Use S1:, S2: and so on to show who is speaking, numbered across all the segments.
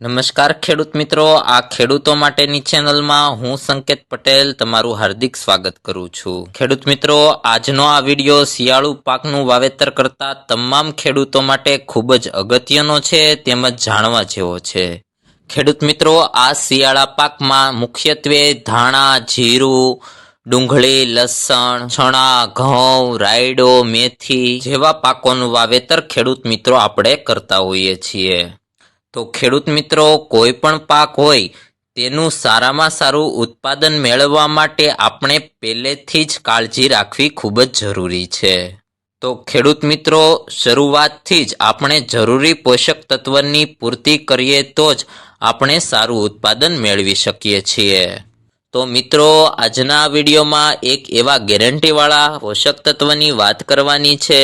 S1: નમસ્કાર ખેડૂત મિત્રો, આ ખેડૂતો માટેની ચેનલમાં હું સંકેત પટેલ તમારું હાર્દિક સ્વાગત કરું છું. ખેડૂત મિત્રો, આજનો આ વિડિયો શિયાળુ પાકનું વાવેતર કરતા તમામ ખેડૂતો માટે ખૂબ જ અગત્યનો છે, તેમજ જાણવા જેવો છે. ખેડૂત મિત્રો, આ શિયાળા પાકમાં મુખ્યત્વે ધાણા, જીરું, ડુંગળી, લસણ ચણા ઘઉં, રાયડો, મેથી જેવા પાકોનું વાવેતર ખેડૂત મિત્રો આપણે કરતા હોઈએ છીએ. તો ખેડૂત મિત્રો, કોઈ પણ પાક હોય, તેનું સારામાં સારું ઉત્પાદન મેળવવા માટે આપણે પહેલેથી જ કાળજી રાખવી ખૂબ જ જરૂરી છે. તો ખેડૂત મિત્રો, શરૂઆતથી જ આપણે જરૂરી પોષક તત્વની પૂર્તિ કરીએ તો જ આપણે સારું ઉત્પાદન મેળવી શકીએ છીએ. તો મિત્રો, આજના વિડીયોમાં એક એવા ગેરંટીવાળા પોષક તત્વની વાત કરવાની છે.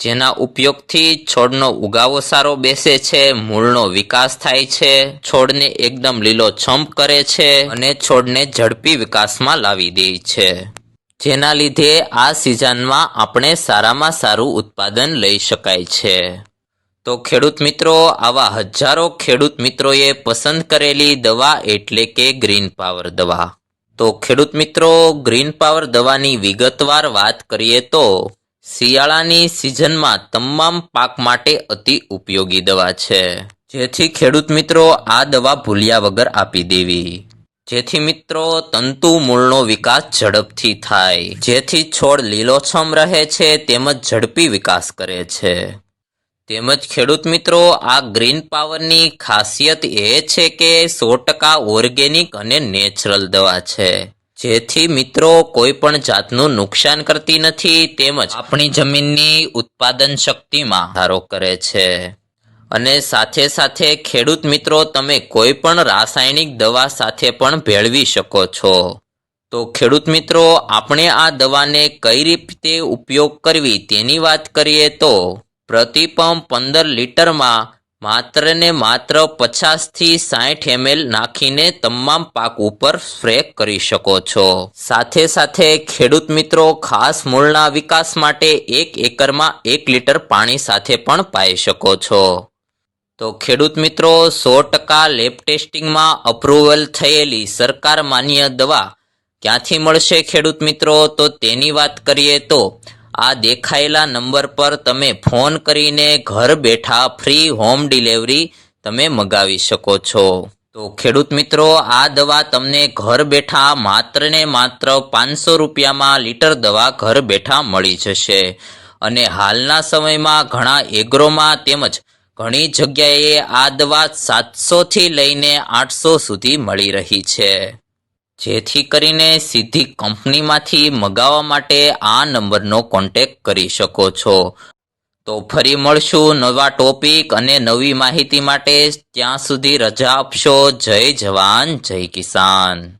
S1: જેના ઉપયોગથી છોડનો ઉગાવો સારો બેસે છે, મૂળનો વિકાસ થાય છે, છોડને એકદમ લીલો છંપ કરે છે અને છોડને ઝડપી વિકાસમાં લાવી દે છે. જેના લીધે આ સિઝનમાં આપણે સારામાં સારું ઉત્પાદન લઈ શકાય છે. તો ખેડૂત મિત્રો, આવા હજારો ખેડૂત મિત્રોએ પસંદ કરેલી દવા એટલે કે ગ્રીન પાવર દવા. તો ખેડૂત મિત્રો, ગ્રીન પાવર દવાની વિગતવાર વાત કરીએ તો શિયાળાની સિઝનમાં તમામ પાક માટે અતિ ઉપયોગી દવા છે. જેથી ખેડૂત મિત્રો આ દવા ભૂલ્યા વગર આપી દેવી. જેથી મિત્રો, તંતુ મૂળનો વિકાસ ઝડપથી થાય. જેથી છોડ લીલોછમ રહે છે, તેમજ ઝડપી વિકાસ કરે છે. તેમજ ખેડૂત મિત્રો, આ ગ્રીન પાવરની ખાસિયત એ છે કે સો ટકા ઓર્ગેનિક અને નેચરલ દવા છે. જેથી મિત્રો કોઈ પણ જાતનું નુકસાન કરતી નથી, તેમજ આપણી જમીનની ઉત્પાદન શક્તિમાં વધારો કરે છે. અને સાથે સાથે ખેડૂત મિત્રો, તમે કોઈ પણ રાસાયણિક દવા સાથે પણ ભેળવી શકો છો. તો ખેડૂત મિત્રો, આપણે આ દવાને કઈ રીતે ઉપયોગ કરવી તેની વાત કરીએ તો પ્રતિ પંપ પંદર લીટરમાં માત્ર ને માત્ર પચાસથી સાઠ એમએલ નાખીને તમામ પાક ઉપર સ્પ્રે કરી શકો છો. સાથે સાથે ખેડૂત મિત્રો, ખાસ મૂળના વિકાસ માટે એક એકરમાં એક લીટર પાણી સાથે પણ પાઈ શકો છો. તો ખેડૂત મિત્રો, સો ટકા લેબ ટેસ્ટિંગમાં અપ્રુવલ થયેલી સરકાર માન્ય દવા ક્યાંથી મળશે ખેડૂત મિત્રો? તો તેની વાત કરીએ તો આ દેખાયેલા નંબર પર તમે ફોન કરીને ઘર બેઠા ફ્રી હોમ ડિલિવરી તમે મગાવી શકો છો. તો ખેડૂત મિત્રો, આ દવા તમને ઘર બેઠા માત્ર ને માત્ર પાંચસો રૂપિયામાં લીટર દવા ઘર બેઠા મળી જશે. અને હાલના સમયમાં ઘણા એગ્રોમાં તેમજ ઘણી જગ્યાએ આ દવા સાતસોથી લઈને આઠસો સુધી મળી રહી છે. જેથી કરીને સીધી કંપનીમાંથી મગાવવા માટે આ નંબરનો કોન્ટેક કરી શકો છો. તો ફરી મળશું નવા ટોપિક અને નવી માહિતી માટે ત્યાં સુધી રજા આપશો. જય જવાન, જય કિસાન.